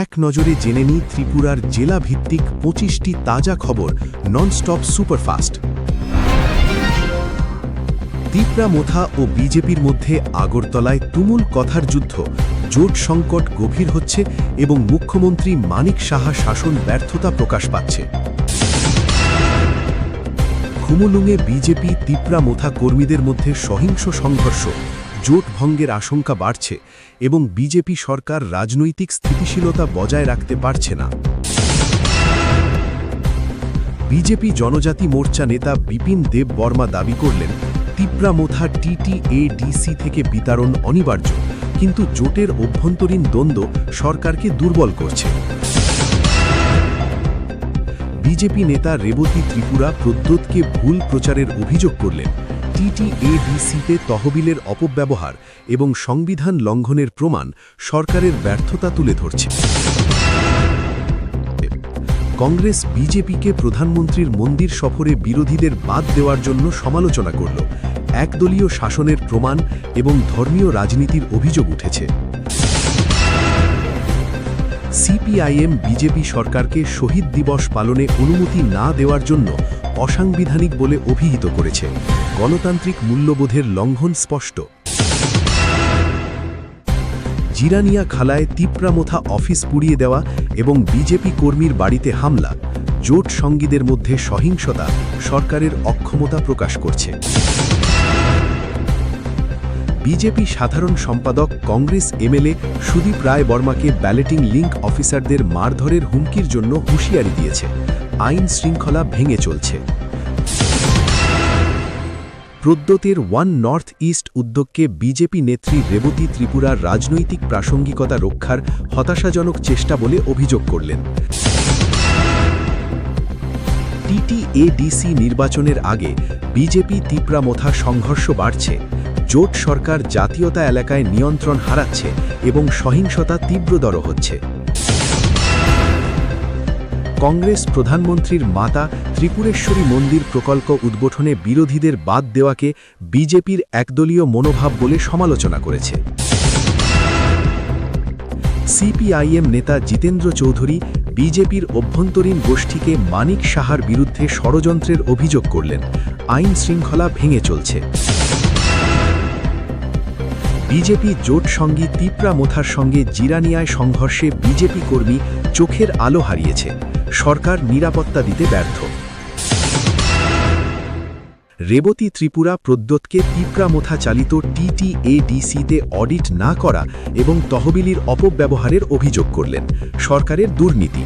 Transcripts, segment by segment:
এক নজরে জেনে নিই ত্রিপুরার জেলা ভিত্তিক পঁচিশটি তাজা খবর ননস্টপ সুপারফাস্ট তিপ্রা মোথা ও বিজেপির মধ্যে আগরতলায় তুমুল কথার যুদ্ধ, জোট সংকট গভীর হচ্ছে এবং মুখ্যমন্ত্রী মানিক সাহা শাসন ব্যর্থতা প্রকাশ পাচ্ছে। খুমুলুঙে বিজেপি তিপ্রা মোথা কর্মীদের মধ্যে সহিংস সংঘর্ষ জোট ভঙ্গের আশঙ্কা বাড়ছে এবং বিজেপি সরকার রাজনৈতিক স্থিতিশীলতা বজায় রাখতে পারছে না। বিজেপি জনজাতি মোর্চা নেতা বিপিন দেব বর্মা দাবি করলেন, তিপ্রা মোথা টিটিএডিসি থেকে বিতরণ অনিবার্য, কিন্তু জোটের অভ্যন্তরীণ দ্বন্দ্ব সরকারকে দুর্বল করছে। বিজেপি নেতা রেবতী ত্রিপুরা প্রদ্যোতকে ভুল প্রচারের অভিযোগ করলেন। টিটিএডিসিতে তহবিলের অপব্যবহার এবং সংবিধান লঙ্ঘনের প্রমাণ সরকারের ব্যর্থতা তুলে ধরছে। কংগ্রেস বিজেপিকে প্রধানমন্ত্রীর মন্দির সফরে বিরোধীদের বাদ দেওয়ার জন্য সমালোচনা করল। একদলীয় শাসনের প্রমাণ এবং ধর্মীয় রাজনীতির অভিযোগ উঠেছে। সিপিআইএম বিজেপি সরকারকে শহীদ দিবস পালনে অনুমতি না দেওয়ার জন্য অসাংবিধানিক বলে অভিহিত করেছে। গণতান্ত্রিক মূল্যবোধের লঙ্ঘন স্পষ্ট। জিরানিয়া খালায় তিপ্রামথা অফিস পুড়িয়ে দেওয়া এবং বিজেপি কর্মীর বাড়িতে হামলা, জোট সঙ্গীদের মধ্যে সহিংসতা সরকারের অক্ষমতা প্রকাশ করছে। বিজেপি সাধারণ সম্পাদক, কংগ্রেস এমএলএ সুদীপ রায় বর্মাকে ব্যালেটিং লিঙ্ক অফিসারদের মারধরের হুমকির জন্য হুঁশিয়ারি দিয়েছে। আইন শৃঙ্খলা ভেঙে চলছে। প্রদ্যোতের ওয়ান নর্থ ইস্ট উদ্যোগকে বিজেপি নেত্রী রেবতী ত্রিপুরার রাজনৈতিক প্রাসঙ্গিকতা রক্ষার হতাশাজনক চেষ্টা বলে অভিযোগ করলেন। টিটিএডিসি নির্বাচনের আগে বিজেপি তিপ্রামথা সংঘর্ষ বাড়ছে, জোট সরকার জাতীয়তা এলাকায় নিয়ন্ত্রণ হারাচ্ছে এবং সহিংসতা তীব্রতর হচ্ছে। কংগ্রেস প্রধানমন্ত্রীর মাতা ত্রিপুরেশ্বরী মন্দির প্রকল্প উদ্বোধনে বিরোধীদের বাদ দেওয়াকে বিজেপির একদলীয় মনোভাব বলে সমালোচনা করেছে। সিপিআইএম নেতা জিতেন্দ্র চৌধুরী বিজেপির অভ্যন্তরীণ গোষ্ঠীকে মানিক সাহার বিরুদ্ধে ষড়যন্ত্রের অভিযোগ করলেন। আইন শৃঙ্খলা ভেঙে চলছে। বিজেপি জোট সঙ্গী তিপ্রা মোথার সঙ্গে জিরানিয়ায় সংঘর্ষে বিজেপি কর্মী চোখের আলো হারিয়েছে। সরকার নিরাপত্তা দিতে ব্যর্থ। রেবতী ত্রিপুরা প্রদ্যোতকে তিপ্রামথা চালিত টিটিএডিসিতে অডিট না করা এবং তহবিলির অপব্যবহারের অভিযোগ করলেন সরকারের দুর্নীতি।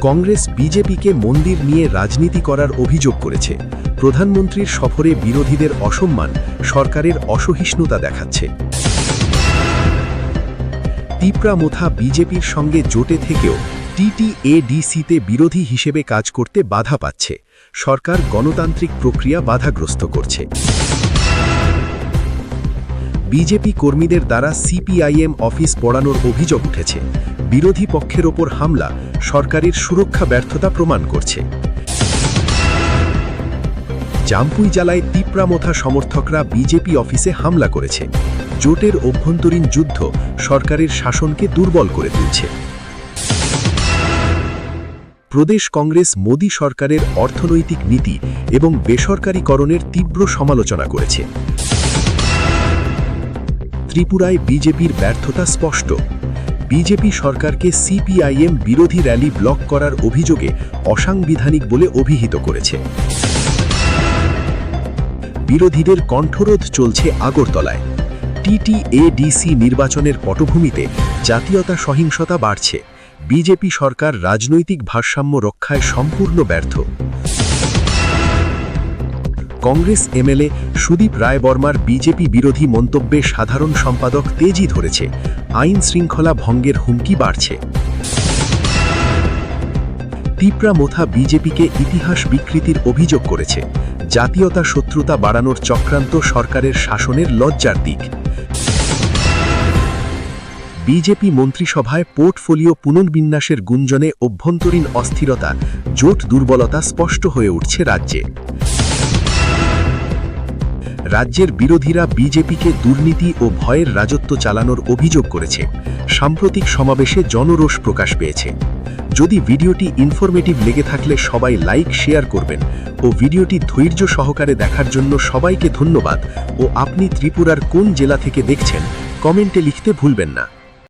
কংগ্রেস বিজেপিকে মন্দির নিয়ে রাজনীতি করার অভিযোগ করেছে। প্রধানমন্ত্রীর সফরে বিরোধীদের অসম্মান সরকারের অসহিষ্ণুতা দেখাচ্ছে। তিপ্রা মোথা বিজেপির সঙ্গে জোটে থেকেও টিটিএডিসিতে বিরোধী হিসেবে কাজ করতে বাধা পাচ্ছে। সরকার গণতান্ত্রিক প্রক্রিয়া বাধাগ্রস্ত করছে। বিজেপি কর্মীদের দ্বারা সিপিআইএম অফিস পড়ানোর অভিযোগ উঠেছে। বিরোধী পক্ষের ওপর হামলা সরকারের সুরক্ষা ব্যর্থতা প্রমাণ করছে। জাম্পুই জ্বালায় তিপ্রামথা সমর্থকরা বিজেপি অফিসে হামলা করেছে। জোটের অভ্যন্তরীণ যুদ্ধ সরকারের শাসনকে দুর্বল করে তুলছে। প্রদেশ কংগ্রেস মোদী সরকারের অর্থনৈতিক নীতি এবং বেসরকারীকরণের তীব্র সমালোচনা করেছে। ত্রিপুরায় বিজেপির ব্যর্থতা স্পষ্ট। বিজেপি সরকারকে সিপিআইএম বিরোধী র্যালি ব্লক করার অভিযোগে অসাংবিধানিক বলে অভিহিত করেছে। বিরোধীদের কণ্ঠরোধ চলছে আগরতলায়। টিটিএডিসি নির্বাচনের পটভূমিতে জাতীয়তা সহিংসতা বাড়ছে। বিজেপি সরকার রাজনৈতিক ভারসাম্য রক্ষায় সম্পূর্ণ ব্যর্থ। কংগ্রেস এমএলএ সুদীপ রায় বর্মার বিজেপি বিরোধী মন্তব্যে সাধারণ সম্পাদক তেজি ধরেছে। আইন শৃঙ্খলা ভঙ্গের হুমকি বাড়ছে। তিপ্রা মোথা বিজেপিকে ইতিহাস বিকৃতির অভিযোগ করেছে। জাতীয়তা শত্রুতা বাড়ানোর চক্রান্ত সরকারের শাসনের লজ্জার দিক। বিজেপি মন্ত্রিসভায় পোর্টফোলিও পুনর্বিন্যাসের গুঞ্জনে অভ্যন্তরীণ অস্থিরতা, জোট দুর্বলতা স্পষ্ট হয়ে উঠছে রাজ্যে। রাজ্যের বিরোধীরা বিজেপিকে দুর্নীতি ও ভয়ের রাজত্ব চালানোর অভিযোগ করেছে। সাম্প্রতিক সমাবেশে জনরোষ প্রকাশ পেয়েছে। যদি ভিডিওটি ইনফরমেটিভ লেগে থাকলে সবাই লাইক শেয়ার করবেন। ও ভিডিওটি ধৈর্য সহকারে দেখার জন্য সবাইকে ধন্যবাদ। ও আপনি ত্রিপুরার কোন জেলা থেকে দেখছেন কমেন্টে লিখতে ভুলবেন না।